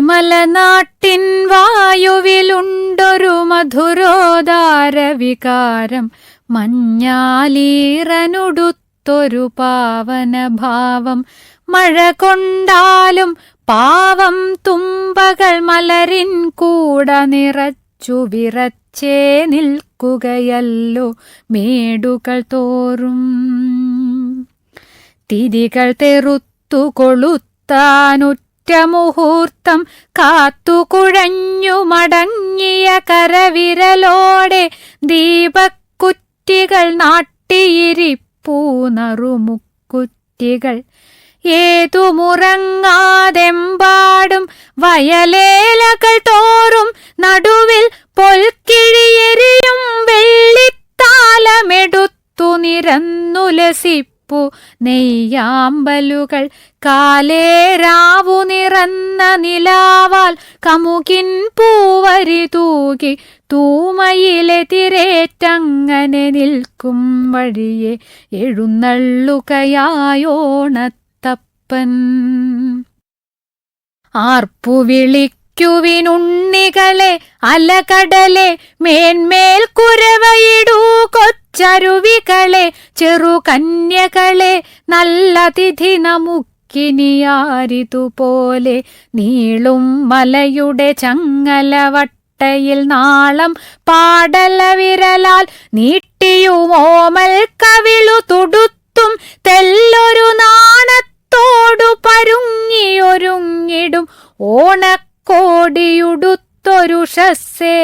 മലനാട്ടിൻ വായുവിലുണ്ടൊരു മധുരോദാര വികാരം മഞ്ഞാലീറനുടുത്തൊരു പാവനഭാവം. മഴ കൊണ്ടാലും പാവം തുമ്പകൾ മലരിൻ കൂട നിറച്ചു വിറച്ചേ നിൽക്കുകയല്ലോ മേടുകൾ തോറും. തിരികൾ തെറുത്തു കൊളുത്താനുറ്റ മുഹൂർത്തം കാത്തുകുഴഞ്ഞു മടങ്ങിയ കരവിരലോടെ ദീപക്കുറ്റികൾ നാട്ടിയിരിപ്പൂ നറുമുക്കുറ്റികൾ. ഏതുമുറങ്ങാതെമ്പാടും വയലേലകൾ തോറും നടുവിൽ പൊൽക്കിഴിയെരിയും വെള്ളിത്താലമെടുത്തു നിരന്നുലസിപ്പു നെയ്യാമ്പലുകൾ. കാലേരാവു നിറന്ന നിലാവാൽ കമുകിൻ പൂവരി തൂകി. തൂമയിലെ തിരേറ്റങ്ങനെ നിൽക്കും വഴിയെ എഴുന്നള്ളുകയായോണത്തപ്പൻ. ആർപ്പുവിളി ുവിനുണ്ണികളെ അലകടലെ മേന്മേൽ കുരവയിടൂ കൊച്ചരുവികളെ ചെറുകന്യകളെ നല്ലതിഥി നമുക്കിനിയാരിതുപോലെ നീളും മലയുടെ ചങ്ങലവട്ടയിൽ നാളം പാടല വിരലാൽ നീട്ടിയുമോമൽ കവിളു തുടുത്തും തെല്ലൊരു നാണത്തോടു പരുങ്ങിയൊരുങ്ങിടും ഓണക്കോടിയുടുത്തൊരു ഷസ്സേ.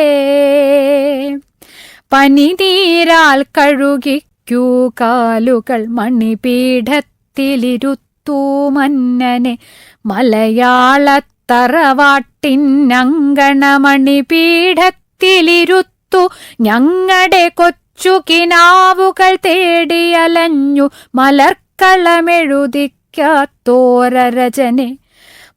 പനിനീരാൽ കഴുകിക്കൂ കാലുകൾ മണിപീഠത്തിലിരുത്തൂ മന്നനെ. മലയാളത്തറവാട്ടിനങ്കണമണിപീഠത്തിലിരുത്തു ഞങ്ങളുടെ കൊച്ചു കിനാവുകൾ തേടിയലഞ്ഞു മലർക്കളമെഴുതിക്കാത്തോരരചനെ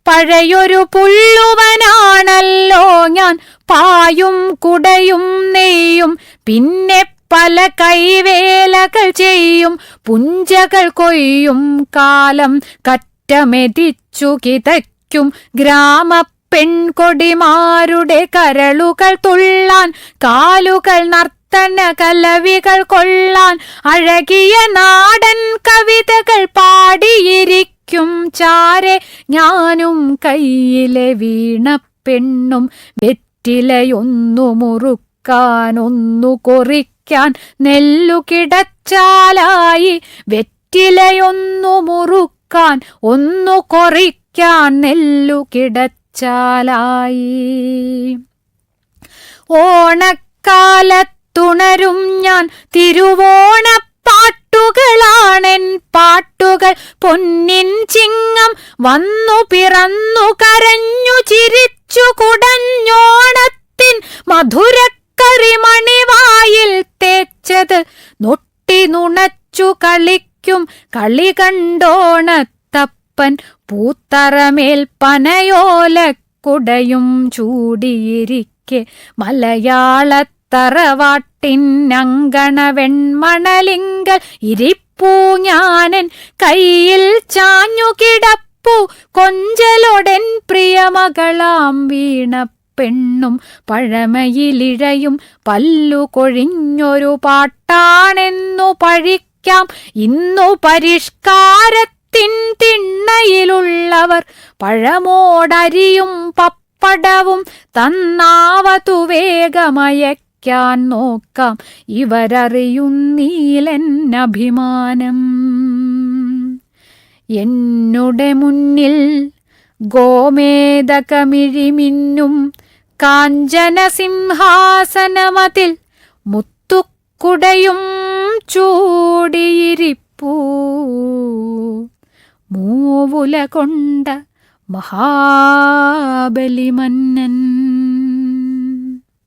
പഴയൊരു പുള്ളുവനാണല്ലോ ഞാൻ പായും കുടയും നെയ്യും പിന്നെ പല കൈവേലകൾ ചെയ്യും പുഞ്ചകൾ കൊയ്യും കാലം കറ്റമെതിച്ചു കിതയ്ക്കും. ഗ്രാമ പെൺകൊടിമാരുടെ കരളുകൾ തുള്ളാൻ കാലുകൾ നർത്തന കലവികൾ കൊള്ളാൻ. അഴകിയ നാടൻ കവിതകൾ പാടിയിരിക്കും. ചാരെ ഞാനും കയ്യിലെ വീണ പെണ്ണും വെറ്റിലയൊന്നു മുറുക്കാൻ ഒന്നു കൊറിക്കാൻ നെല്ലു കിടച്ചാലായി. വെറ്റിലയൊന്നു മുറുക്കാൻ ഒന്നു കൊറിക്കാൻ നെല്ലു കിടച്ചാലായി. ഓണക്കാലത്തുണരും ഞാൻ തിരുവോണപ്പാട്ടുകളാണെൻ പാട്ടുകൾ. പൊന്നിൻ ചിങ്ങം വന്നു പിറന്നു കരഞ്ഞു ചിരിച്ചു കുടഞ്ഞോണത്തിൻ കളി കണ്ടോണത്തപ്പൻ പൂത്തറമേൽ പനയോലക്കുടയും ചൂടിയിരിക്കെ മലയാളത്തറവാട്ടിനങ്കണ വെൺമണലിങ്കൽ ഇരിപ്പൂ ഞാനൻ കയ്യിൽ ചാഞ്ഞു കിടപ്പു കൊഞ്ചലോടൻ പ്രിയമകളാം വീണ പെണ്ണും പഴമയിലിഴയും പല്ലു കൊഴിഞ്ഞൊരു പാട്ടാണെന്നു പഴിക്കാം ഇന്നു പരിഷ്കാരത്തിൻ തിണ്ണയിലുള്ളവർ പഴമോടരിയും പപ്പടവും തന്നാവതു വേഗമയക്കാൻ നോക്കാം. ഇവരറിയുന്നീലെന്നഭിമാനം എന്നുടെ മുന്നിൽ ഗോമേതകമിഴിമിന്നും കാഞ്ചന സിംഹാസനമതിൽ മുത്തുക്കുടയും ചൂടിയിരിപ്പൂ. മൂവുല കൊണ്ട മഹാബലിമന്നൻ